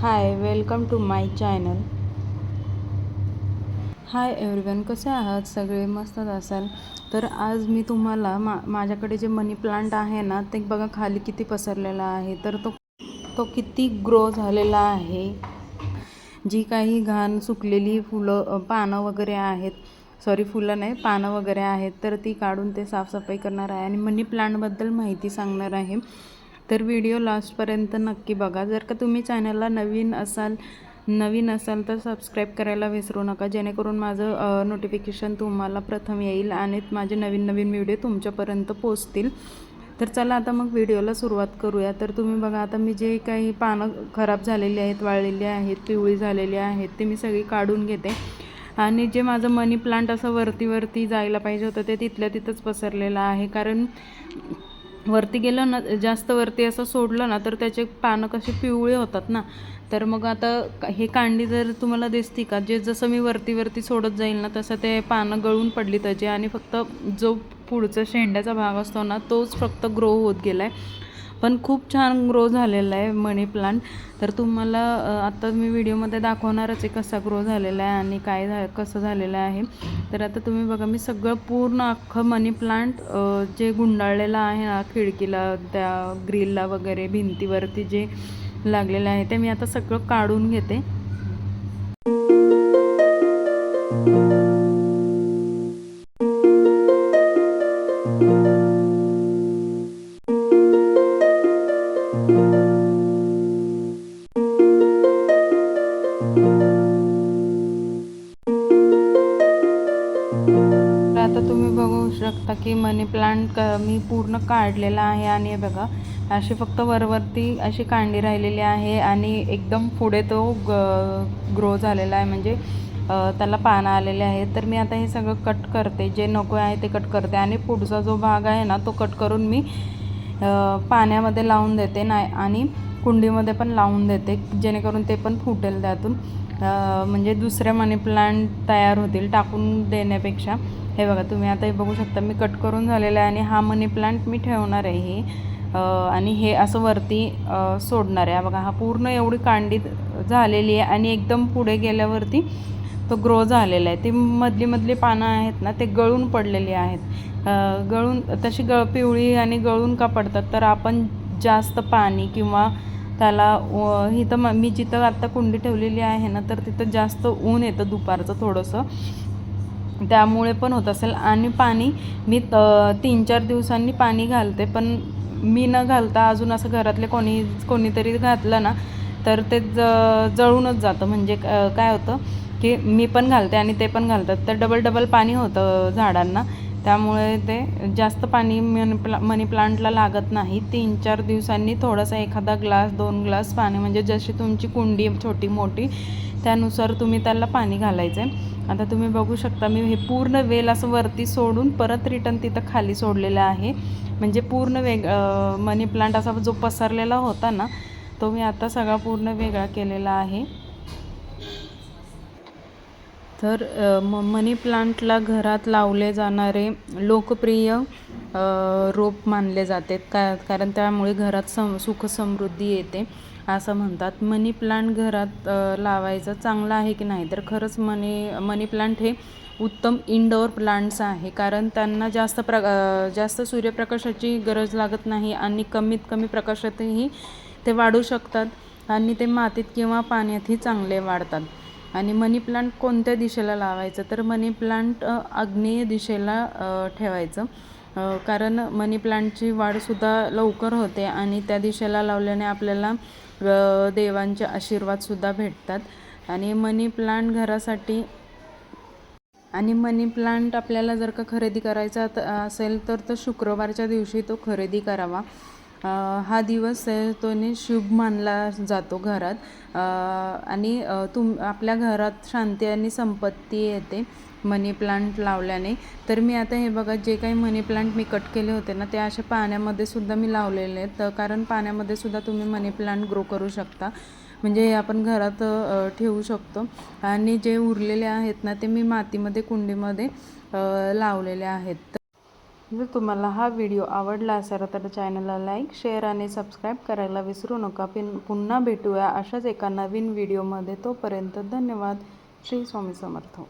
Hi welcome to my channel hi everyone कसे आहात? सगळे मस्तच असाल? तर आज मी तुम्हाला मा माझ्याकडे जे मनी प्लांट आहे ना ते बघा खाली किती पसरलेला आहे. तर तो तो किती ग्रो झालेला आहे. जी काही घाण सुकलेली फुलं पानं वगैरे आहेत सॉरी फुलं नाही पानं वगैरे आहेत तर ती काढून ते साफसफाई करणार आहे. आणि मनी प्लांटबद्दल माहिती सांगणार आहे. तर व्हिडिओ लास्टपर्यंत नक्की बघा. जर का तुम्ही चॅनलला नवीन असाल नवीन असाल तर सबस्क्राईब करायला विसरू नका. जेणेकरून माझं नोटिफिकेशन तुम्हाला प्रथम येईल आणि माझे नवीन नवीन व्हिडिओ तुमच्यापर्यंत पोचतील तर चला आता मग व्हिडिओला सुरुवात करूया. तर तुम्ही बघा आता मी जे काही पानं खराब झालेली आहेत वाळलेली आहेत पिवळी झालेली आहेत ते मी सगळी काढून घेते. आणि जे माझं मनी प्लांट असं वरती वरती जायला पाहिजे होतं ते तिथल्या तिथंच पसरलेलं आहे. कारण वरती गेलं ना जास्त वरती असं सोडलं ना तर त्याचे पानं कसे पिवळे होतात ना. तर मग आता हे कांडी जर तुम्हाला दिसती का जे जसं मी वरती वरती सोडत जाईल ना तसं ते पानं गळून पडली त्याची आणि फक्त जो पुढचा शेंड्याचा भाग असतो ना तोच फक्त ग्रो होत गेला आहे पण खूप छान ग्रो झालेला आहे मनी प्लांट तर तुम्हाला आत्ता मी व्हिडिओमध्ये दाखवणारच आहे कसा ग्रो झालेला आहे आणि काय झा कसं झालेलं आहे. तर आता तुम्ही बघा मी सगळं पूर्ण अख्खं मनी प्लांट जे गुंडाळलेलं आहे ना खिडकीला त्या ग्रिलला वगैरे भिंतीवरती जे लागलेलं आहे ते मी आता सगळं काढून घेते. की मनी प्लांट क मी पूर्ण काढलेला आहे आणि हे बघा अशी फक्त वरवरती अशी कांडी राहिलेली आहे आणि एकदम पुढे तो ग ग्रो झालेला आहे. म्हणजे त्याला पानं आलेले आहेत. तर मी आता हे सगळं कट करते. जे नको आहे ते कट करते. आणि पुढचा जो भाग आहे ना तो कट करून मी पाण्यामध्ये लावून देते. नाही आणि कुंडीमध्ये पण लावून देते जेणेकरून ते पण फुटेल त्यातून. म्हणजे दुसरे मनी प्लांट तयार होतील टाकून देण्यापेक्षा. हे बघा तुम्ही आता हे बघू शकता मी कट करून झालेलं आहे आणि हा मनी प्लांट मी ठेवणार आहे हे. आणि हे असं वरती सोडणार आहे. बघा हा पूर्ण एवढी कांडी झालेली आहे आणि एकदम पुढे गेल्यावरती तो ग्रो झालेला आहे. ती मधली मधली पानं आहेत ना ते गळून पडलेली आहेत. गळून तशी गळ पिवळी आणि गळून का पडतात तर आपण जास्त पाणी किंवा त्याला व- इथं म मी जिथं आत्ता कुंडी ठेवलेली आहे ना तर तिथं जास्त ऊन येतं दुपारचं थोडंसं. त्यामुळे पण होत असेल. आणि पाणी मी त- तीन चार दिवसांनी पाणी घालते पण मी न घालता अजून असं घरातले कोणी कोणीतरी घातलं ना तर ते ज जळूनच जातं. म्हणजे काय होतं की मी पण घालते आणि ते पण घालतात. तर डबल डबल पाणी होतं झाडांना. त्यामुळे ते जास्त पाणी मनी प्ला मनी प्लांटला लागत नाही. तीन चार दिवसांनी थोडासा एखादा ग्लास दोन ग्लास पाणी म्हणजे जशी तुमची कुंडी छोटी मोठी त्यानुसार तुम्ही त्याला पाणी घालायचं आहे आता तुम्ही बघू शकता मी हे पूर्ण वेल असं वरती सोडून परत रिटर्न तिथं खाली सोडलेलं आहे. म्हणजे पूर्ण वेग मनी प्लांट असा जो पसरलेला होता ना तो मी आता सगळा पूर्ण वेगळा केलेला आहे. तर म मनी प्लांटला घरात लावले जाणारे लोकप्रिय रोप मानले जाते. का कारण त्यामुळे घरात सम सुख समृद्धी येते असं म्हणतात. मनी प्लांट घरात लावायचं चांगलं आहे की नाही? तर खरंच मनी मनी प्लांट हे उत्तम इनडोअर प्लांट्स आहे. कारण त्यांना जास्त प्र जास्त सूर्यप्रकाशाची गरज लागत नाही आणि कमीत कमी प्रकाशातही ते वाढू शकतात आणि ते मातीत किंवा पाण्यातही चांगले वाढतात. आणि मनी प्लांट कोणत्या दिशेला लावायचं? तर मनी प्लांट अ, आग्नेय दिशेला ठेवायचं. कारण मनी प्लांटची वाढसुद्धा लवकर होते आणि त्या दिशेला लावल्याने आपल्याला देवांचे आशीर्वादसुद्धा भेटतात. आणि मनी प्लांट घरासाठी आणि मनी प्लांट आपल्याला जर का खरेदी करायचा असेल तर तो शुक्रवारच्या दिवशी तो खरेदी करावा. हा दिवस तोने तो शुभ मानला जातो घरात. आणि तुम आपल्या घरात शांती आणि संपत्ती येते मनी प्लांट लावल्याने. तर मी आता हे बघा जे काही मनी प्लांट मी कट केले होते ना ते असे पाण्यामध्ये सुद्धा मी लावलेले आहेत. तर कारण पाण्यामध्ये सुद्धा तुम्ही मनी प्लांट ग्रो करू शकता. म्हणजे हे आपण घरात ठेवू शकतो. आणि जे उरलेले आहेत ना ते मी मातीमध्ये कुंडीमध्ये लावलेले आहेत. जर तुम्हाला हा व्हिडिओ आवडला असेल तर चॅनलला लाईक शेअर आणि सबस्क्राईब करायला विसरू नका. पिन पुन्हा भेटूया अशाच एका नवीन व्हिडिओमध्ये. तोपर्यंत धन्यवाद. श्री स्वामी समर्थ.